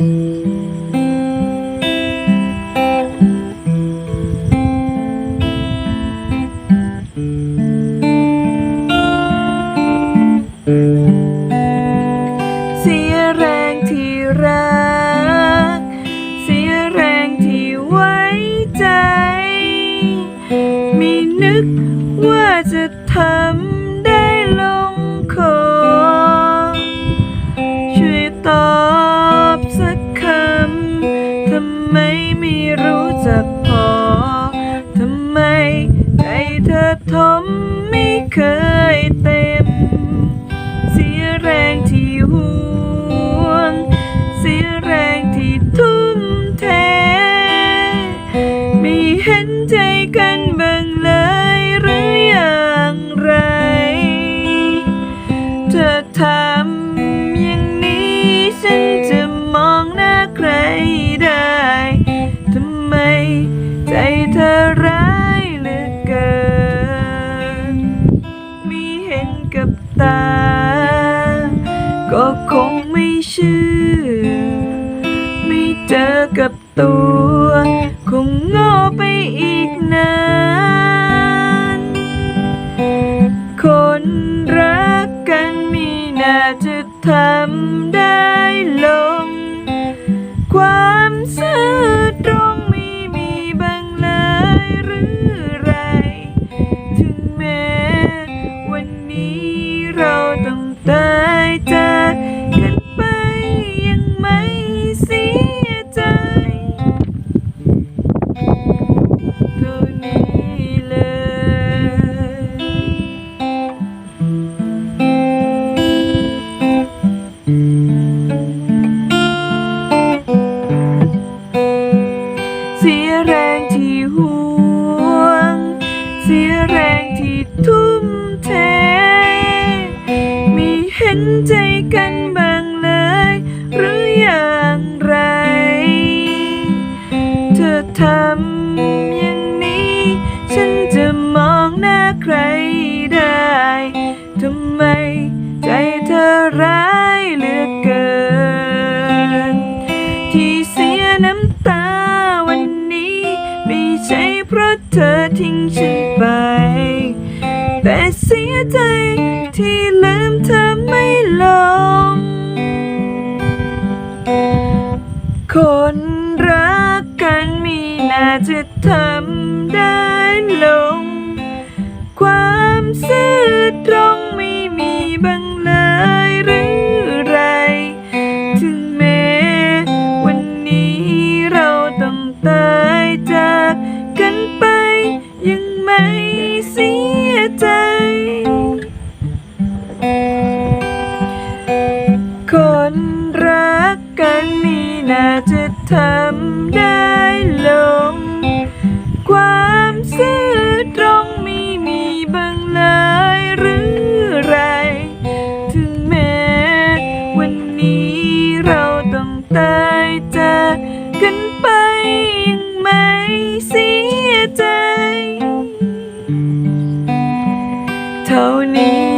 เสียแรงที่รัก เสียแรงที่ไว้ใจ มีนึกว่าจะทำ ธอทมไม่ ก็คงไม่เชื่อ ไม่เจอกับตัว คงโง่ไปอีกนานคนรักกันมีน่าจะทำได้ลง ความซื่อตรงไม่มีบางเลยหรือไร ถึงแม้วันนี้เราต้องตายใจ แรงที่ห่วง เสียแรงที่ทุ่มเท มีเห็นใจกันบ้างเลย หรืออย่างไร เธอทำอย่างนี้ ฉันจะมองหน้าใครได้ ทำไมใจเธอร้าย อทิ้งฉันไป แต่เสียใจที่ลืมเธอไม่ลง คนรักกันมีน่าจะทำได้ลง ความซื่อตรงำได้ลง ความซื่อตรงไม่มีบ้างเลยหรือไร ถึงแม้วันนี้เราต้องตายจากกันไปยังไม่เสียใจ เท่านี้